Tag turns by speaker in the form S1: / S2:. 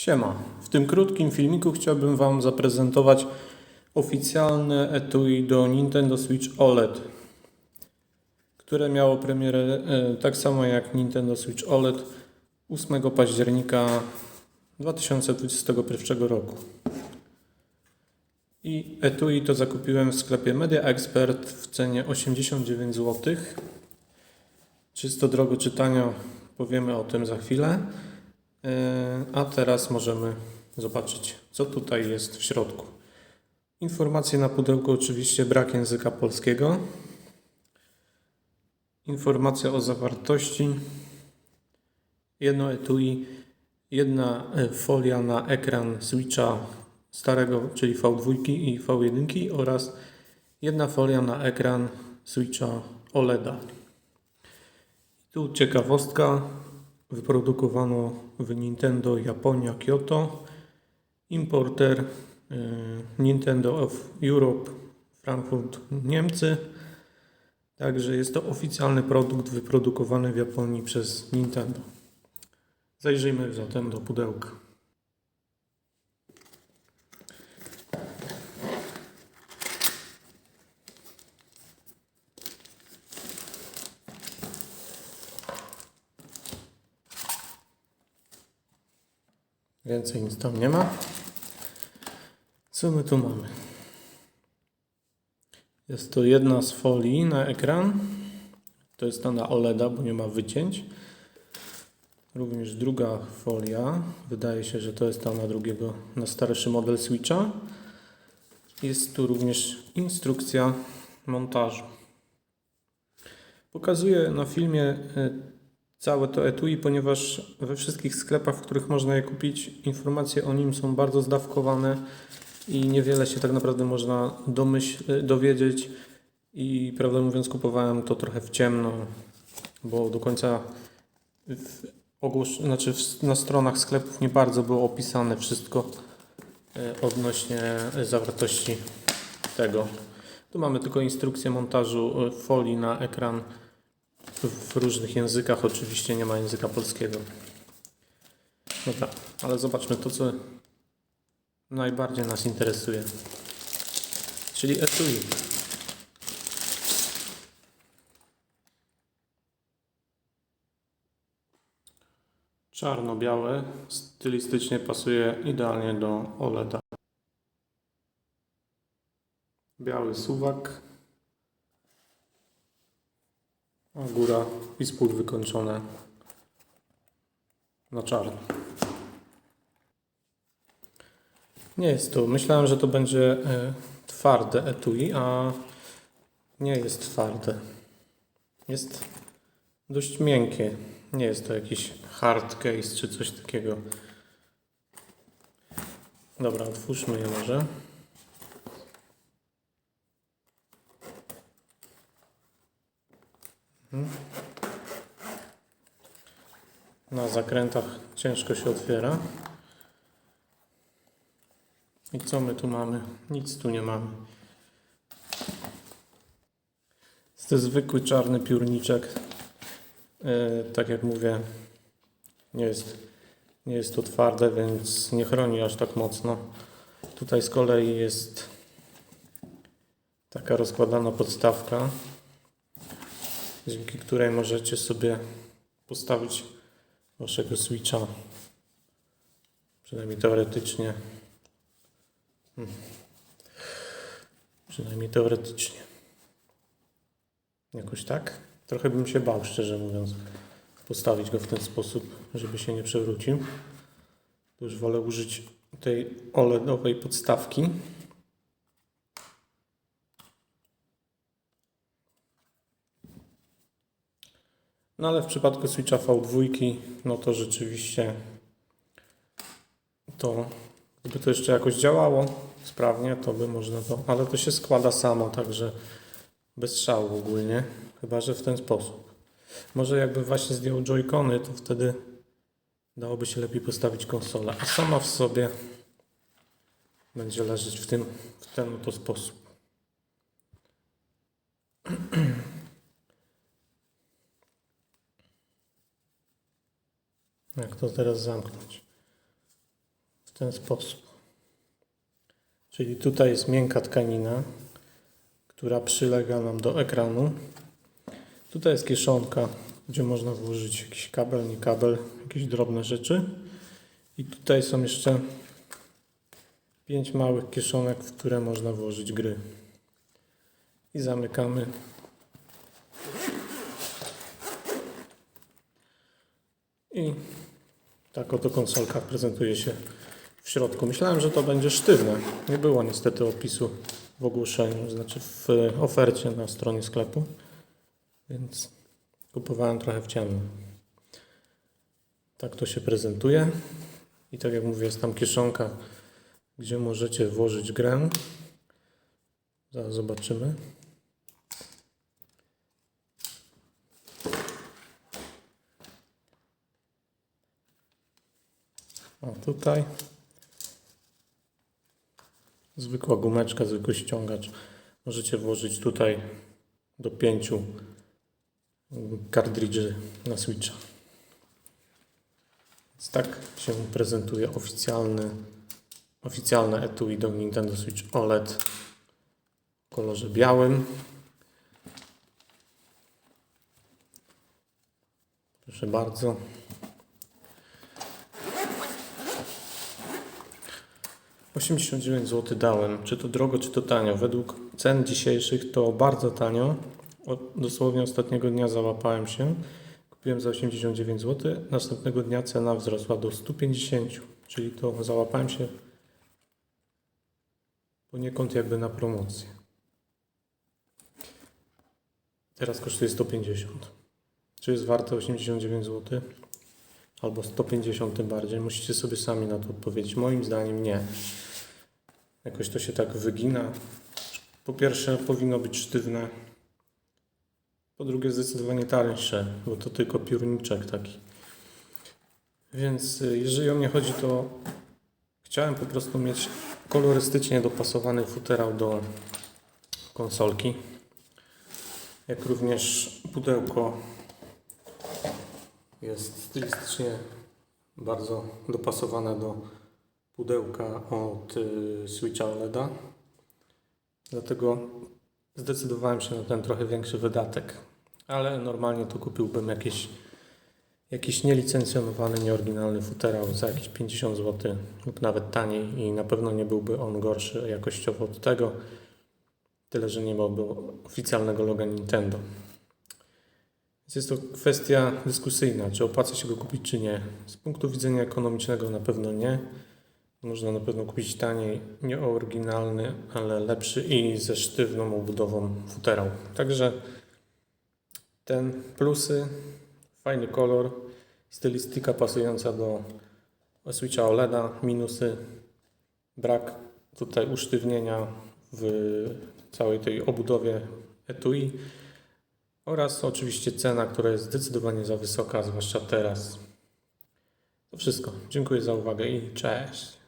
S1: Siema. W tym krótkim filmiku chciałbym Wam zaprezentować oficjalne etui do Nintendo Switch OLED, które miało premierę e, tak samo jak Nintendo Switch OLED 8 października 2021 roku. I etui to zakupiłem w sklepie Media Expert w cenie 89 zł. Czy jest to drogo czy tanio, powiemy o tym za chwilę. E, A teraz możemy zobaczyć, co tutaj jest w środku. Informacje na pudełku oczywiście brak języka polskiego. Informacja o zawartości. Jedno etui, jedna e, folia na ekran Switcha starego, czyli V2 i V1 oraz jedna folia na ekran Switcha OLEDa. Tu ciekawostka. Wyprodukowano w Nintendo Japonia Kyoto. Importer y, Nintendo of Europe Frankfurt Niemcy. Także jest to oficjalny produkt wyprodukowany w Japonii przez Nintendo. Zajrzyjmy zatem do pudełka. Więcej nic tam nie ma. Co my tu mamy? Jest to jedna z folii na ekran. To jest ta na OLEDa, bo nie ma wycięć. Również druga folia. Wydaje się, że to jest ta na drugiego, na starszy model Switcha. Jest tu również instrukcja montażu. Pokazuję na filmie e, całe to etui, ponieważ we wszystkich sklepach, w których można je kupić, informacje o nim są bardzo zdawkowane i niewiele się tak naprawdę można domyśl, dowiedzieć. I prawdę mówiąc, kupowałem to trochę w ciemno, bo do końca w znaczy w, na stronach sklepów nie bardzo było opisane wszystko e, odnośnie e, zawartości tego. Tu mamy tylko instrukcję montażu folii na ekran w różnych językach. Oczywiście nie ma języka polskiego. Dobra, ale zobaczmy to, co najbardziej nas interesuje. Czyli etui. Czarno-białe stylistycznie pasuje idealnie do OLEDa. Biały suwak. A góra i spód wykończone na czarno. Nie jest to. Myślałem, że to będzie e, twarde etui, a nie jest twarde. Jest dość miękkie. Nie jest to jakiś hard case czy coś takiego. Dobra, otwórzmy je może. Na zakrętach ciężko się otwiera. I co my tu mamy? Nic tu nie mamy. Jest to zwykły czarny piórniczek. E, tak jak mówię, nie jest, nie jest to twarde, więc nie chroni aż tak mocno. Tutaj z kolei jest taka rozkładana podstawka, dzięki której możecie sobie postawić waszego switcha. Przynajmniej teoretycznie. Hmm. Przynajmniej teoretycznie. Jakoś tak? Trochę bym się bał, szczerze mówiąc, postawić go w ten sposób, żeby się nie przewrócił. Już wolę użyć tej OLEDowej podstawki. No ale w przypadku Switcha V2, no to rzeczywiście to, gdyby to jeszcze jakoś działało sprawnie, to by można to, ale to się składa samo, także bez szału ogólnie, chyba że w ten sposób. Może jakby właśnie zdjął joycony, to wtedy dałoby się lepiej postawić konsolę, a sama w sobie będzie leżeć w tym, w ten oto sposób. Jak to teraz zamknąć? ten sposób. Czyli tutaj jest miękka tkanina, która przylega nam do ekranu. Tutaj jest kieszonka, gdzie można włożyć jakiś kabel, nie kabel, jakieś drobne rzeczy. I tutaj są jeszcze pięć małych kieszonek, w które można włożyć gry. I zamykamy. I tak oto konsolka prezentuje się w środku. Myślałem, że to będzie sztywne. Nie było niestety opisu w ogłoszeniu, znaczy w ofercie na stronie sklepu, więc kupowałem trochę w ciemno. Tak to się prezentuje. I tak jak mówię, jest tam kieszonka, gdzie możecie włożyć grę. Zaraz zobaczymy. A tutaj zwykła gumeczka, zwykły ściągacz. Możecie włożyć tutaj do pięciu kartridży na Switcha. Więc tak się prezentuje oficjalny, oficjalne etui do Nintendo Switch OLED w kolorze białym. Proszę bardzo. Osiemdziesiąt dziewięć zł dałem. Czy to drogo, czy to tanio? Według cen dzisiejszych to bardzo tanio. Dosłownie ostatniego dnia załapałem się. Kupiłem za 89 zł. Następnego dnia cena wzrosła do 150, czyli to załapałem się poniekąd jakby na promocję. Teraz kosztuje 150. Czy jest warte 89 zł? Albo 150 tym bardziej. Musicie sobie sami na to odpowiedzieć. Moim zdaniem nie. Jakoś to się tak wygina. Po pierwsze powinno być sztywne. Po drugie zdecydowanie tańsze, bo to tylko piórniczek taki. Więc y, jeżeli o mnie chodzi, to chciałem po prostu mieć kolorystycznie dopasowany futerał do konsolki. Jak również pudełko jest stylistycznie bardzo dopasowane do pudełka od y, Switcha OLEDa. Dlatego zdecydowałem się na ten trochę większy wydatek. Ale normalnie to kupiłbym jakiś, jakiś nielicencjonowany, nieoryginalny futerał za jakieś 50 zł lub nawet taniej i na pewno nie byłby on gorszy jakościowo od tego. Tyle, że nie miałby oficjalnego loga Nintendo. Więc jest to kwestia dyskusyjna, czy opłaca się go kupić, czy nie. Z punktu widzenia ekonomicznego na pewno nie. Można na pewno kupić taniej, nie oryginalny, ale lepszy i ze sztywną obudową futerał. Także ten plusy, fajny kolor, stylistyka pasująca do Switcha OLEDa, minusy, brak tutaj usztywnienia w całej tej obudowie etui oraz oczywiście cena, która jest zdecydowanie za wysoka, zwłaszcza teraz. To wszystko. Dziękuję za uwagę i cześć.